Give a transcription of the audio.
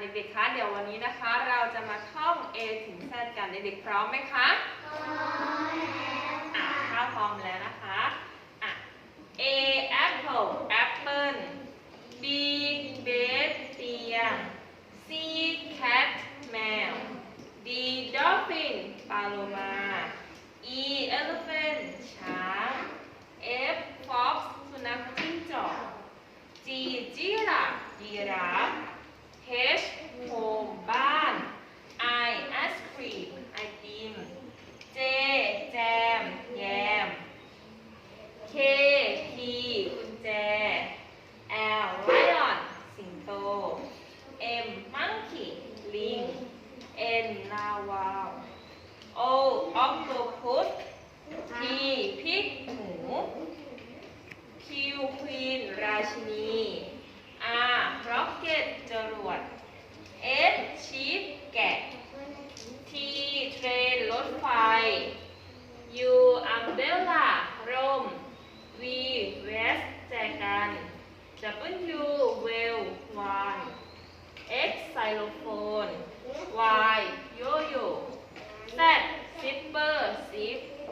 เด็กๆ คะ เดี๋ยววันนี้นะคะ เราจะมาท่อง A ถึง Z กันเด็กๆ พร้อมไหมคะ พร้อมแล้วอะถ้าพร้อมแล้วนะคะอะ A apple apple B bed เตียง C cat แมว D dolphin ปลาโลมา E elephant ช้าง F fox สุนัขจิ้งจอก G giraffe ยีราฟ H home บ้าน I ice cream ไอติม J jam แยม K key กุญแจ L lion สิงโต M monkey ลิง N narwhal O octopus P pig หมู Q queen ราชินี R rocket จรวด S sheep แกะ T train รถไฟ U umbrella ร่ม V vest แจกัน W whale วาน X xylophone Y fazer